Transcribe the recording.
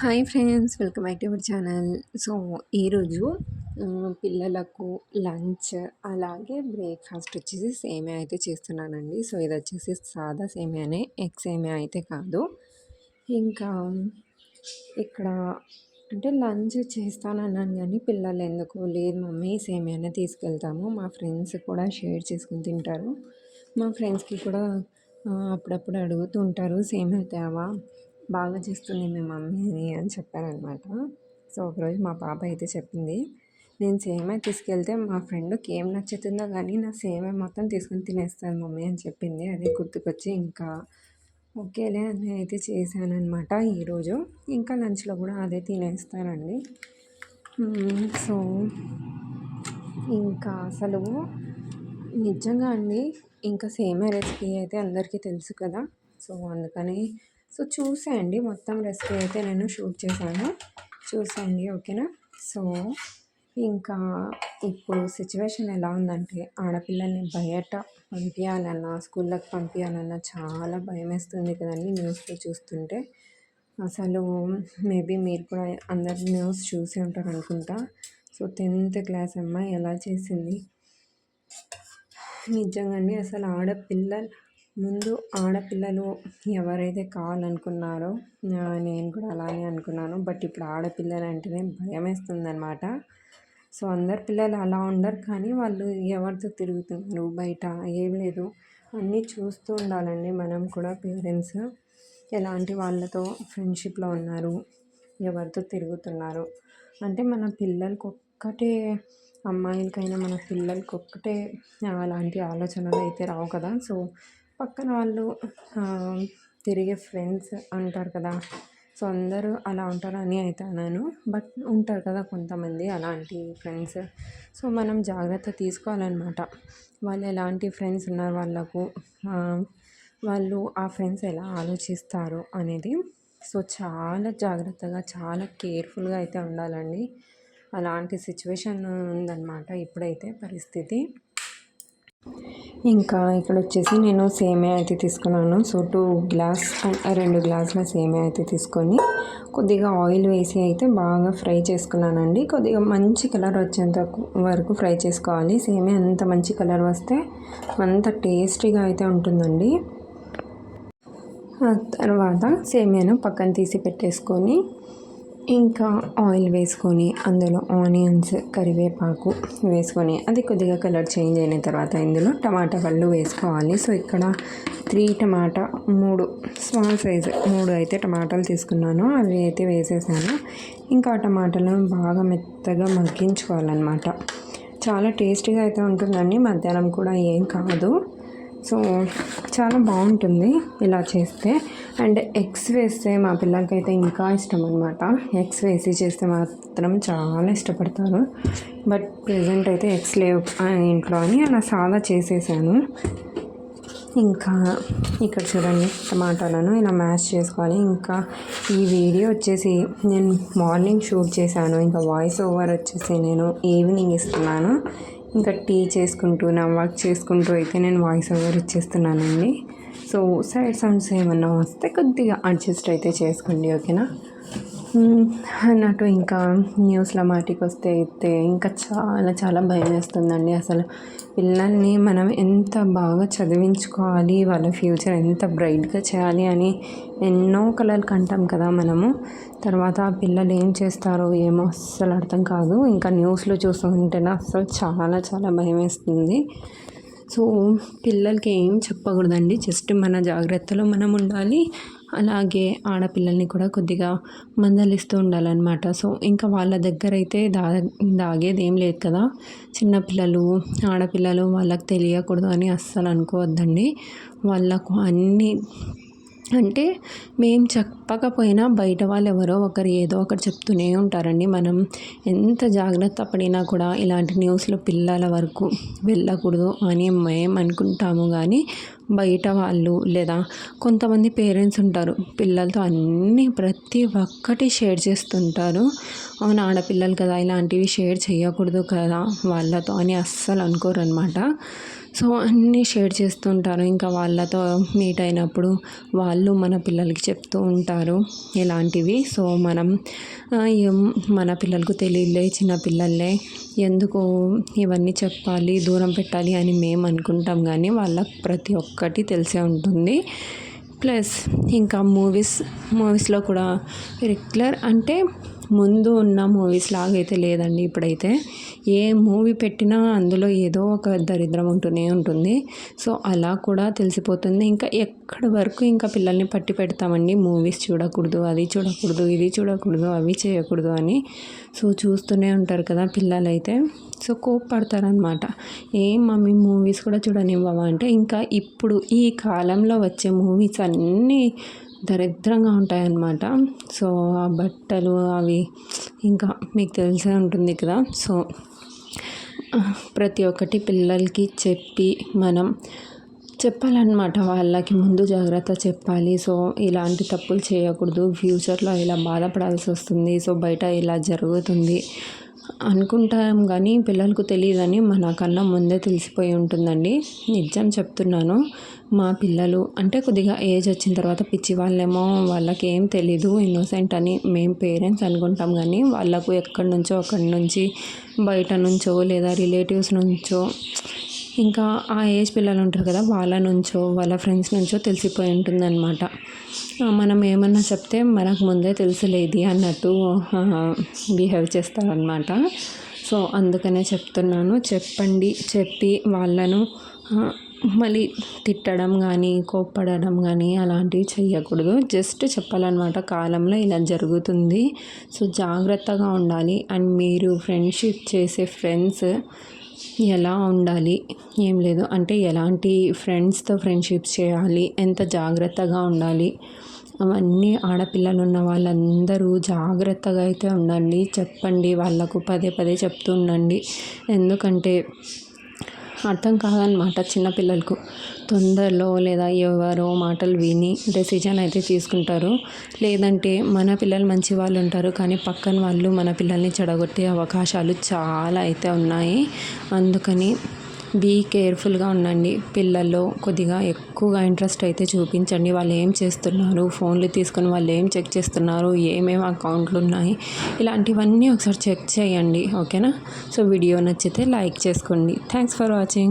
Hi friends welcome back to our channel. So ఈరోజు పిల్లలకు lunch అలాగే బ్రేక్ఫాస్ట్ వచ్చేసి సేమే అయితే చేస్తున్నానండి. సో ఇది వచ్చేసి సాదా సేమియానే ఎగ్ సేమియా అయితే కాదు. ఇంకా ఇక్కడ అంటే లంచ్ చేస్తానన్నాను కానీ పిల్లలు ఎందుకు లేదు మమ్మీ సేమియానే తీసుకెళ్తాము. మా ఫ్రెండ్స్ కూడా షేర్ చేసుకుని తింటారు. మా ఫ్రెండ్స్కి కూడా అప్పుడప్పుడు అడుగుతూ ఉంటారు సేమియా తేవా? బాగా చేస్తుంది మీ మమ్మీ అని చెప్పారనమాట. సో ఒకరోజు మా పాప అయితే చెప్పింది నేను సేమే తీసుకెళ్తే మా ఫ్రెండ్కి ఏం నచ్చుతుందో కానీ నా సేమే మొత్తం తీసుకొని తినేస్తాను మమ్మీ అని చెప్పింది. అది గుర్తుకొచ్చి ఇంకా ఓకేలే అని అయితే చేశాను ఈరోజు. ఇంకా లంచ్లో కూడా అదే తినేస్తానండి. సో ఇంకా అసలు నిజంగా అండి ఇంకా సేమే రెసిపీ అయితే అందరికీ తెలుసు కదా. సో అందుకని సో చూసేయండి మొత్తం రెసిపీ అయితే నేను షూట్ చేశాను. చూసేయండి ఓకేనా? సో ఇంకా ఇప్పుడు సిచ్యువేషన్ ఎలా ఉందంటే ఆడపిల్లల్ని బయట పంపించాలన్నా స్కూళ్ళకి పంపించాలన్నా చాలా భయం వేస్తుంది కదండి న్యూస్లో చూస్తుంటే. అసలు మేబీ మీరు కూడా అందరు న్యూస్ చూసే ఉంటారు అనుకుంటా. సో టెన్త్ క్లాస్ అమ్మాయి ఎలా చేసింది? నిజంగా అండి అసలు ఆడపిల్లలు ముందు ఆడపిల్లలు ఎవరైతే కావాలనుకున్నారో నేను కూడా అలానే అనుకున్నాను. బట్ ఇప్పుడు ఆడపిల్లలు అంటేనే భయమేస్తుంది అనమాట సో అందరు పిల్లలు అలా ఉండరు కానీ వాళ్ళు ఎవరితో తిరుగుతున్నారు బయట ఏం లేదు. అన్నీ చూస్తూ ఉండాలండి మనం కూడా పేరెంట్స్. ఎలాంటి వాళ్ళతో ఫ్రెండ్షిప్లో ఉన్నారు ఎవరితో తిరుగుతున్నారు? అంటే మన పిల్లలకి ఒక్కటే అమ్మాయిలకైనా మన పిల్లలకి ఒక్కటే అలాంటి ఆలోచనలు అయితే రావు కదా. సో పక్కన వాళ్ళు తిరిగే ఫ్రెండ్స్ అంటారు కదా. సో అందరూ అలా ఉంటారని అయితే అన్నాను బట్ ఉంటారు కదా కొంతమంది అలాంటి ఫ్రెండ్స్. సో మనం జాగ్రత్త తీసుకోవాలన్నమాట. వాళ్ళు ఎలాంటి ఫ్రెండ్స్ ఉన్నారు వాళ్ళకు వాళ్ళు ఆ ఫ్రెండ్స్ ఎలా ఆలోచిస్తారు అనేది. సో చాలా జాగ్రత్తగా చాలా కేర్ఫుల్గా అయితే ఉండాలండి. అలాంటి సిచ్యువేషన్ ఉందన్నమాట ఇప్పుడైతే పరిస్థితి. ఇంకా ఇక్కడ వచ్చేసి నేను సేమియా అయితే తీసుకున్నాను. సో టూ గ్లాస్ రెండు గ్లాసుల సేమియా అయితే తీసుకొని కొద్దిగా ఆయిల్ వేసి అయితే బాగా ఫ్రై చేసుకున్నానండి. కొద్దిగా మంచి కలర్ వచ్చేంత వరకు ఫ్రై చేసుకోవాలి. సేమియా అంత మంచి కలర్ వస్తే అంత టేస్టీగా అయితే ఉంటుందండి. ఆ తర్వాత సేమియాను పక్కన తీసి పెట్టేసుకొని ఇంకా ఆయిల్ వేసుకొని అందులో ఆనియన్స్ కరివేపాకు వేసుకొని అది కొద్దిగా కలర్ చేంజ్ అయిన తర్వాత ఇందులో టమాటా పళ్ళు వేసుకోవాలి. సో ఇక్కడ త్రీ టమాటా మూడు స్మాల్ సైజ్ మూడు అయితే టమాటాలు తీసుకున్నాను. అవి అయితే వేసేసాను. ఇంకా ఆ టమాటాలను బాగా మెత్తగా మగ్గించుకోవాలన్నమాట. చాలా టేస్టీగా అయితే ఉంటుందండి. మధ్యాహ్నం కూడా ఏం కాదు. సో చాలా బాగుంటుంది ఇలా చేస్తే. అండ్ ఎగ్స్ వేస్తే మా పిల్లలకైతే ఇంకా ఇష్టం అనమాట ఎగ్స్ వేసి చేస్తే మాత్రం చాలా ఇష్టపడతారు. బట్ ప్రజెంట్ అయితే ఎగ్స్ లేవు ఆ ఇంట్లో అని అలా సాదా చేసేసాను. ఇంకా ఇక్కడ చూడండి టమాటాలను ఇలా మ్యాష్ చేసుకోవాలి. ఇంకా ఈ వీడియో వచ్చేసి నేను మార్నింగ్ షూట్ చేశాను. ఇంకా వాయిస్ ఓవర్ వచ్చేసి నేను ఈవినింగ్ ఇస్తున్నాను. ఇంకా టీ చేసుకుంటూ నా వర్క్ చేసుకుంటూ అయితే నేను వాయిస్ ఓవర్ ఇచ్చేస్తున్నానండి. సో సైడ్ సౌండ్స్ ఏమన్నా వస్తే కొద్దిగా అడ్జస్ట్ అయితే చేసుకోండి ఓకేనా? అన్నట్టు ఇంకా న్యూస్ల మాటికి వస్తే అయితే ఇంకా చాలా చాలా భయం వేస్తుందండి అసలు. పిల్లల్ని మనం ఎంత బాగా చదివించుకోవాలి వాళ్ళ ఫ్యూచర్ ఎంత బ్రైట్గా చేయాలి అని ఎన్నో కళలు కంటాం కదా మనము. తర్వాత ఆ పిల్లలు ఏం చేస్తారో ఏమో అస్సలు అర్థం కాదు. ఇంకా న్యూస్లో చూస్తూ ఉంటేనే అస్సలు చాలా చాలా భయం వేస్తుంది. సో పిల్లలకి ఏం చెప్పకూడదండి. జస్ట్ మన జాగ్రత్తలో మనం ఉండాలి. అలాగే ఆడపిల్లల్ని కూడా కొద్దిగా మందలిస్తూ ఉండాలన్నమాట. సో ఇంకా వాళ్ళ దగ్గర అయితే దా దాగేది ఏం లేదు కదా. చిన్నపిల్లలు ఆడపిల్లలు వాళ్ళకి తెలియకూడదు అని అస్సలు అనుకోవద్దండి. వాళ్ళకు అన్నీ అంటే మేము చెప్పకపోయినా బయట వాళ్ళు ఎవరో ఒకరు ఏదో ఒకటి చెప్తూనే ఉంటారండి. మనం ఎంత జాగ్రత్త పడినా కూడా ఇలాంటి న్యూస్లో పిల్లల వరకు వెళ్ళకూడదు అని మేము అనుకుంటాము. కానీ బయట వాళ్ళు లేదా కొంతమంది పేరెంట్స్ ఉంటారు పిల్లలతో అన్నీ ప్రతి ఒక్కటి షేర్ చేస్తుంటారు. అవును ఆడపిల్లలు కదా ఇలాంటివి షేర్ చేయకూడదు కదా వాళ్ళతో అని అస్సలు అనుకోరు అనమాట సో అన్నీ షేర్ చేస్తుంటారు ఇంకా వాళ్ళతో మీట్ అయినప్పుడు వాళ్ళు మన పిల్లలకి చెప్తూ ఉంటారు ఇలాంటివి. సో మనం మన పిల్లలకు తెలియలే చిన్న పిల్లలే ఎందుకు ఇవన్నీ చెప్పాలి దూరం పెట్టాలి అని మేము అనుకుంటాం కానీ వాళ్ళకు ప్రతి ఒక్కటి తెలిసే ఉంటుంది. ప్లస్ ఇంకా మూవీస్ మూవీస్లో కూడా రెగ్యులర్ అంటే ముందు ఉన్న మూవీస్ లాగైతే లేదండి ఇప్పుడైతే. ఏ మూవీ పెట్టినా అందులో ఏదో ఒక దరిద్రం ఉంటూనే ఉంటుంది. సో అలా కూడా తెలిసిపోతుంది. ఇంకా ఎక్కడి వరకు ఇంకా పిల్లల్ని పట్టి పెడతామండి? మూవీస్ చూడకూడదు అది చూడకూడదు ఇది చూడకూడదు అవి చేయకూడదు అని. సో చూస్తూనే ఉంటారు కదా పిల్లలైతే. సో కోప్పడతారనమాట ఏం మమ్మీ మూవీస్ కూడా చూడనివ్వవా అంటే ఇంకా ఇప్పుడు ఈ కాలంలో వచ్చే మూవీస్ అన్నీ దరిద్రంగా ఉంటాయన్నమాట. సో ఆ బట్టలు అవి ఇంకా మీకు తెలిసే ఉంటుంది కదా. సో ప్రతి ఒక్కటి పిల్లలకి చెప్పి మనం చెప్పాలన్నమాట. వాళ్ళకి ముందు జాగ్రత్త చెప్పాలి. సో ఇలాంటి తప్పులు చేయకూడదు. ఫ్యూచర్లో ఇలా బాధపడాల్సి వస్తుంది. సో బయట ఇలా జరుగుతుంది. అనుకుంటాం కానీ పిల్లలకు తెలియదని మనకన్నా ముందే తెలిసిపోయి ఉంటుందండి. నిజం చెప్తున్నాను. మా పిల్లలు అంటే కొద్దిగా ఏజ్ వచ్చిన తర్వాత పిచ్చి వాళ్ళేమో వాళ్ళకి ఏం తెలీదు ఇన్నోసెంట్ అని మేము పేరెంట్స్ అనుకుంటాం కానీ వాళ్ళకు ఎక్కడి నుంచో అక్కడి నుంచి బయట నుంచో లేదా రిలేటివ్స్ నుంచో ఇంకా ఆ ఏజ్ పిల్లలు ఉంటారు కదా వాళ్ళ నుంచో వాళ్ళ ఫ్రెండ్స్ నుంచో తెలిసిపోయి ఉంటుందన్నమాట. మనం ఏమన్నా చెప్తే మనకు ముందే తెలుసులేది అన్నట్టు బిహేవ్ చేస్తారనమాట సో అందుకనే చెప్తున్నాను చెప్పండి చెప్పి వాళ్ళను మళ్ళీ తిట్టడం కానీ కోప్పడడం కానీ అలాంటివి చేయకూడదు జస్ట్ చెప్పాలన్నమాట కాలంలో ఇలా జరుగుతుంది. సో జాగ్రత్తగా ఉండాలి. అండ్ మీరు ఫ్రెండ్షిప్ చేసే ఫ్రెండ్స్ ఎలా ఉండాలి? ఏం లేదు. అంటే ఎలాంటి ఫ్రెండ్స్తో ఫ్రెండ్షిప్స్ చేయాలి? ఎంత జాగ్రత్తగా ఉండాలి? అవన్నీ ఆడపిల్లలు ఉన్న వాళ్ళందరూ జాగ్రత్తగా అయితే ఉండండి. చెప్పండి. వాళ్ళకు పదే పదే చెప్తూ ఉండండి. ఎందుకంటే అర్థం కాదనమాట చిన్నపిల్లలకు. తొందరలో లేదా ఎవరో మాటలు విని డెసిజన్ అయితే తీసుకుంటారు. లేదంటే మన పిల్లలు మంచి వాళ్ళు ఉంటారు కానీ పక్కన వాళ్ళు మన పిల్లల్ని చెడగొట్టే అవకాశాలు చాలా అయితే ఉన్నాయి. అందుకని బీ కేర్ఫుల్గా ఉండండి. పిల్లల్లో కొద్దిగా ఎక్కువగా ఇంట్రెస్ట్ అయితే చూపించండి. వాళ్ళు ఏం చేస్తున్నారు? ఫోన్లు తీసుకొని వాళ్ళు ఏం చెక్ చేస్తున్నారు? ఏమేమి అకౌంట్లు ఉన్నాయి? ఇలాంటివన్నీ ఒకసారి చెక్ చేయండి. ఓకేనా సో వీడియో నచ్చితే లైక్ చేసుకోండి. Thanks for watching